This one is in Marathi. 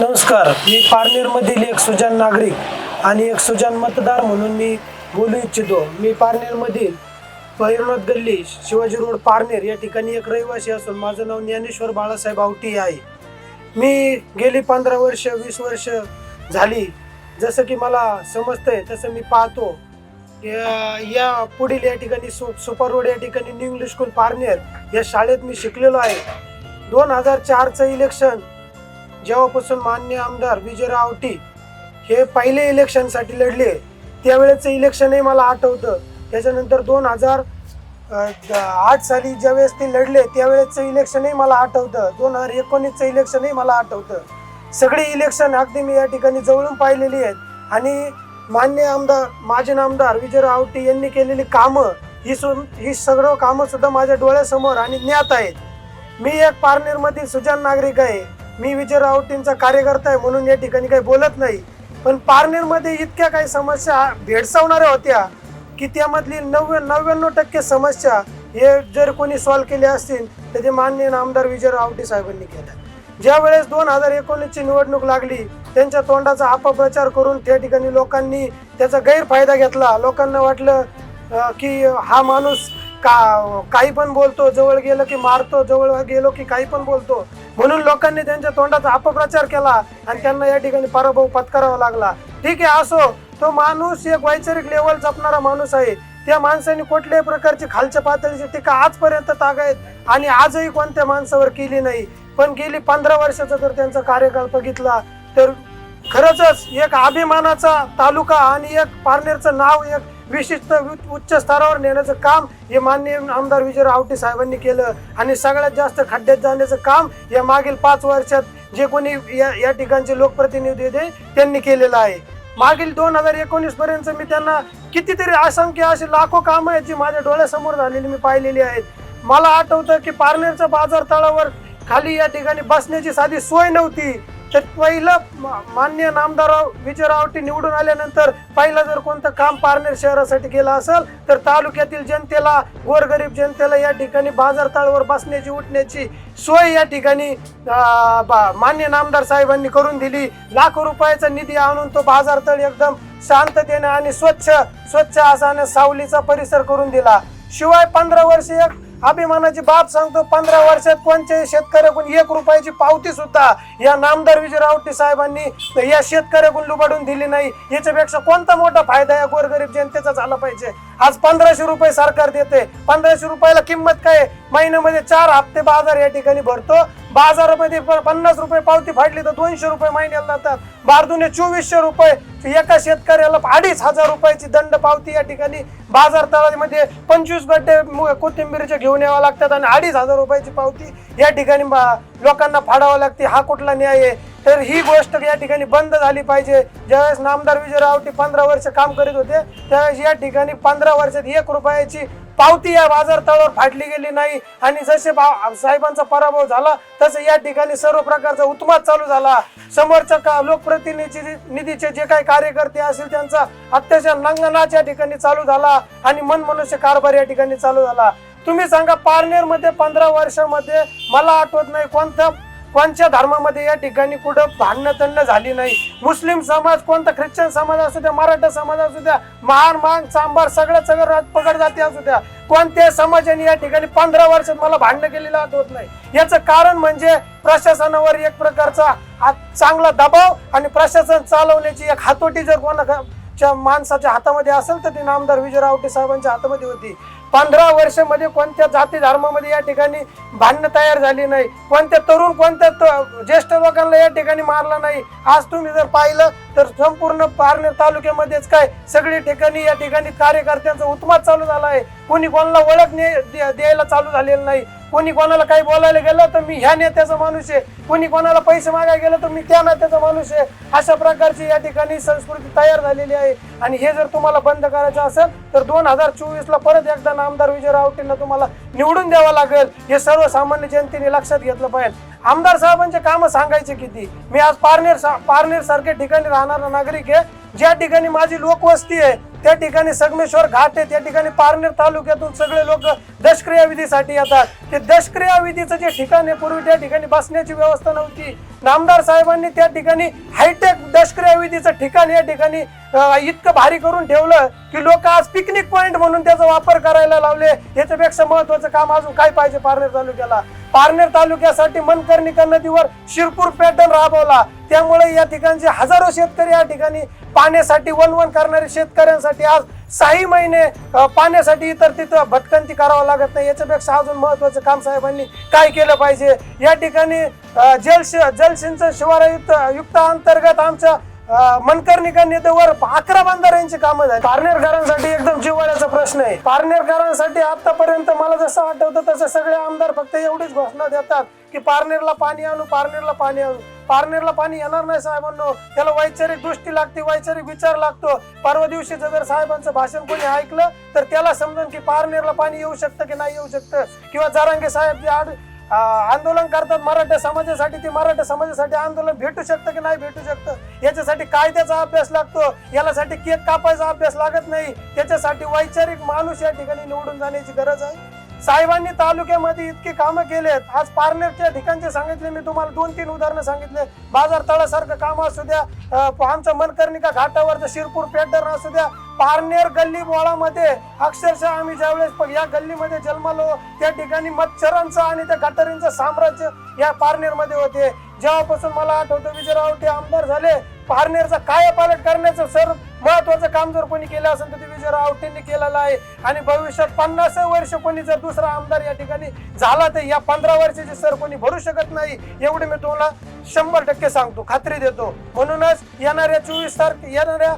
नमस्कार मी पारनेरमधील एक सुजान नागरिक आणि एक सुजान मतदार म्हणून मी बोलू इच्छितो. मी पारनेरमधील भैरवनाथ गल्ली शिवाजी रोड पारनेर या ठिकाणी एक रहिवासी असून माझं नाव ज्ञानेश्वर बाळासाहेब आवटी आहे. मी गेली पंधरा वर्ष वीस वर्ष झाली. जसं की मला समजतंय तसं मी पाहतो. या या पुढील या ठिकाणी सु सुपर रोड या ठिकाणी न्यू इंग्लिश स्कूल पारनेर या शाळेत मी शिकलेलो आहे. दोन हजार चारचं इलेक्शन जेव्हापासून मान्य आमदार विजयराव आवटी हे पहिले इलेक्शनसाठी लढले त्यावेळेचं इलेक्शनही मला आठवतं. त्याच्यानंतर दोन हजार आठ साली ज्यावेळेस ते लढले त्यावेळेचं इलेक्शनही मला आठवतं. दोन हजार एकोणीसचं इलेक्शनही मला आठवतं. सगळी इलेक्शन अगदी मी या ठिकाणी जवळून पाहिलेली आहेत. आणि मान्य आमदार माजी आमदार विजयराव आवटी यांनी केलेली कामं ही सु ही सगळं कामंसुद्धा माझ्या डोळ्यासमोर आणि ज्ञात आहेत. मी एक पारनेरमधील सुजान नागरिक आहे. मी विजय रावटींचा कार्यकर्ता आहे म्हणून या ठिकाणी काही बोलत नाही. पण पारनेरमध्ये इतक्या काही समस्या भेडसावणाऱ्या होत्या की त्यामधली नव्या नव्याण्णव टक्के समस्या हे जर कोणी सॉल्व्ह केले असतील तर ते माननीय आमदार विजय रावटे साहेबांनी केल्या. ज्या वेळेस दोन हजार एकोणीसची निवडणूक लागली त्यांच्या तोंडाचा अपप्रचार करून त्या ठिकाणी लोकांनी त्याचा गैरफायदा घेतला. लोकांना वाटलं की हा माणूस का काही पण बोलतो जवळ गेलं की मारतो जवळ गेलो की काही पण बोलतो म्हणून लोकांनी त्यांच्या तोंडाचा अपप्रचार केला आणि त्यांना या ठिकाणी पराभव पत्करावा लागला. ठीक आहे असो. तो माणूस एक वैचारिक लेवल जपणारा माणूस आहे. त्या माणसाने कुठल्याही प्रकारची खालच्या पातळीची टीका आजपर्यंत तागायत आणि आजही कोणत्या माणसावर केली नाही. पण गेली पंधरा वर्षाचा जर त्यांचा कार्यकाळ बघितला तर खरंच एक अभिमानाचा तालुका आणि एक पारनेरचं नाव एक विशिष्ट उ- उच्च स्तरावर नेण्याचं काम हे माननीय आमदार विजयराव आवटे साहेबांनी केलं. आणि सगळ्यात जास्त खड्ड्यात जाण्याचं काम या मागील पाच वर्षात जे कोणी या या ठिकाणचे लोकप्रतिनिधी होते त्यांनी केलेलं आहे. मागील दोन हजार एकोणीस पर्यंत मी त्यांना कितीतरी असंख्य असे लाखो कामं आहेत जी माझ्या डोळ्यासमोर झालेली मी पाहिलेली आहेत. मला आठवतं की पारनेरच्या बाजार तळावर खाली या ठिकाणी बसण्याची साधी सोय नव्हती. तर पहिलं मान्य नामदार विजयरावटी निवडून आल्यानंतर पहिलं जर कोणतं काम पारनेर शहरासाठी केलं असेल तर तालुक्यातील जनतेला गोरगरीब जनतेला या ठिकाणी बाजारतळावर बसण्याची उठण्याची सोय या ठिकाणी बा- मान्य नामदार साहेबांनी करून दिली. लाखो रुपयाचा निधी आणून तो बाजारतळ एकदम शांततेने आणि स्वच्छ स्वच्छ असा सावलीचा परिसर करून दिला. शिवाय पंधरा वर्ष एक अभिमानाची बाब सांगतो पंधरा वर्षात कोणत्याही शेतकऱ्याकडून एक रुपयाची पावती सुद्धा या नामदार विजय रावटी साहेबांनी या शेतकऱ्याकडून लुबाडून दिली नाही. याच्यापेक्षा कोणता मोठा फायदा या गोरगरीब जनतेचा झाला पाहिजे? आज पंधराशे रुपये सरकार देते. पंधराशे रुपयाला किंमत काय? आहे? महिन्यामध्ये चार हप्ते बाजार या ठिकाणी भरतो. बाजारामध्ये प- पन्नास रुपये पावती फाडली तर दोनशे रुपये महिन्याला जातात. बारदुने चोवीसशे रुपये. एका शेतकऱ्याला अडीच हजार रुपयाची दंड पावती या ठिकाणी बाजार तळामध्ये पंचवीस गड्डे कोथिंबीरचे घेऊन यावं लागतात आणि अडीच हजार रुपयाची पावती या ठिकाणी बा- लोकांना फाडावं लागते. हा कुठला न्याय आहे? तर ही गोष्ट या ठिकाणी बंद झाली पाहिजे. ज्यावेळेस नामदार विजयरावटी पंधरा वर्ष काम करीत होते त्यावेळेस या ठिकाणी पंधरा वर्षात एक रुपयाची पावती या बाजार तळावर फाटली गेली नाही. आणि जसे बा- साहेबांचा पराभव झाला तसं या ठिकाणी सर्व प्रकारचा उत्माद चालू झाला. समोरच्या का लोकप्रतिनिधी निधीचे जे काही कार्यकर्ते असतील त्यांचा अत्याचार नंगनाच या ठिकाणी चालू झाला आणि मनमनुष्य कारभार या ठिकाणी चालू झाला. तुम्ही सांगा पारनेरमध्ये पंधरा वर्षामध्ये मला आठवत नाही कोणत्या कोणत्या धर्मामध्ये या ठिकाणी कुठं भांडणं तंड झाली नाही? मुस्लिम समाज कोणता? ख्रिश्चन समाज असू द्या मराठा समाज असू द्या महार मांग सांबार सगळं सगळं पकड जाती असू द्या. कोणत्या समाजाने या ठिकाणी पंधरा वर्षात मला भांडणं केलेलं होत नाही. याचं कारण म्हणजे प्रशासनावर एक प्रकारचा चांगला दबाव आणि प्रशासन चालवण्याची एक हातोटी जर कोणा च्या माणसाच्या हातामध्ये असेल तर ती नामदार विजय रावटे साहेबांच्या हातामध्ये होती. पंधरा वर्षामध्ये कोणत्या जाती धर्मामध्ये या ठिकाणी भांडणं तयार झाली नाही? कोणत्या तरुण कोणत्या त- ज्येष्ठ लोकांना या ठिकाणी मारला नाही? आज तुम्ही जर पाहिलं तर संपूर्ण पारनेर तालुक्यामध्येच काय सगळी ठिकाणी या ठिकाणी कार्यकर्त्यांचा उत्माद चालू झाला आहे. कोणी कोणाला ओळख ने- द्या- द्यायला चालू झालेलं नाही. कोणी कोणाला काही बोलायला गेलं तर मी ह्या नेत्याचा माणूस आहे. कोणी कोणाला पैसे मागायला गेलं तर मी त्या नेत्याचा माणूस आहे. अशा प्रकारची या ठिकाणी संस्कृती तयार झालेली आहे. आणि हे जर तुम्हाला बंद करायचं असेल तर दोन हजार चोवीसला परत एकदा नामदार विजय रावटेंना तुम्हाला निवडून द्यावं लागेल. हे सर्वसामान्य जनतेने लक्षात घेतलं पाहिजे. आमदार साहेबांचे कामं सांगायचे किती? मी आज पारनेर सा- पारनेर सारख्या ठिकाणी राहणारा नागरिक आहे. ज्या ठिकाणी माझी लोकवस्ती आहे त्या ठिकाणी संगमेश्वर घाट आहे त्या ठिकाणी पारनेर तालुक्यातून सगळे लोक दशक्रियाविधीसाठी येतात. ते दशक्रिया विधीचं जे ठिकाण आहे पूर्वी त्या ठिकाणी बसण्याची व्यवस्था नव्हती. नामदार साहेबांनी त्या ठिकाणी हायटेक दशक्रिया विधीचं ठिकाण या ठिकाणी इतकं भारी करून ठेवलं की लोक आज पिकनिक पॉईंट म्हणून त्याचा वापर करायला लावले. याच्यापेक्षा महत्वाचं काम अजून काय पाहिजे पारनेर तालुक्याला? पारनेर तालुक्यासाठी मनकर्णिका नदीवर शिरपूर पॅटर्न राबवला. त्यामुळे या ठिकाणचे हजारो शेतकरी या ठिकाणी पाण्यासाठी वनवन करणारे शेतकऱ्यांसाठी आज सहा महिने पाण्यासाठी इतर तिथं भटकंती करावं लागत नाही. याच्यापेक्षा अजून महत्वाचं काम साहेबांनी काय केलं पाहिजे? या ठिकाणी जलश जल जलसिंचन शिवारयुक्त युक्त अंतर्गत आमच्या अं, मनकर्णिका नदीवर अकरा बंधाऱ्यांची कामं झाली. पारनेरकरांसाठी एकदम जिव्हाळ्याचा प्रश्न आहे. पारनेरकरांसाठी आतापर्यंत मला जसं आठवतं तसं सगळे आमदार फक्त एवढीच घोषणा देतात की पारनेरला पाणी आणू पारनेरला पाणी आणू. पारनेरला पाणी येणार नाही साहेबांनो. त्याला वैचारिक दृष्टी लागते वैचारिक विचार लागतो. परवा दिवशीचं जर साहेबांचं भाषण कोणी ऐकलं तर त्याला समजून की पारनेरला पाणी येऊ शकतं की नाही येऊ शकतं. किंवा जारांगे साहेब जे आड आंदोलन करतात मराठा समाजासाठी. ते मराठा समाजासाठी आंदोलन भेटू शकतं की नाही भेटू शकतं? याच्यासाठी कायद्याचा अभ्यास लागतो. यालासाठी केक कापायचा अभ्यास लागत नाही. त्याच्यासाठी वैचारिक माणूस या ठिकाणी निवडून जाण्याची गरज आहे. साहेबांनी तालुक्यामध्ये इतकी कामं केलेत. आज पारनेरच्या ठिकाणचे सांगितले मी तुम्हाला दोन तीन उदाहरणं सांगितले. बाजार तळासारखं काम असू द्या अं, आमचं मनकर्णिका घाटावरचं शिरपूर पॅटर्न असू द्या पारनेर गल्ली बोळामध्ये अक्षरशः आम्ही ज्यावेळेस या गल्लीमध्ये जन्मलो त्या ठिकाणी मच्छरांचं आणि त्या गटारींचं साम्राज्य या पारनेरमध्ये होते. जेव्हापासून मला आठवतं विजयराव ते आमदार झाले पारनेरचा कायापालट करण्याचं सर महत्वाचं काम जर कोणी केलं असेल तर ते विजयराव आवटेंनी केलेलं आहे. आणि भविष्यात पन्नास वर्ष कोणी जर दुसरा आमदार या ठिकाणी झाला तर या पंधरा वर्षाचे सर कोणी भरू शकत नाही एवढे मी तुम्हाला शंभर टक्के सांगतो खात्री देतो. म्हणूनच येणाऱ्या चोवीस तारखे येणाऱ्या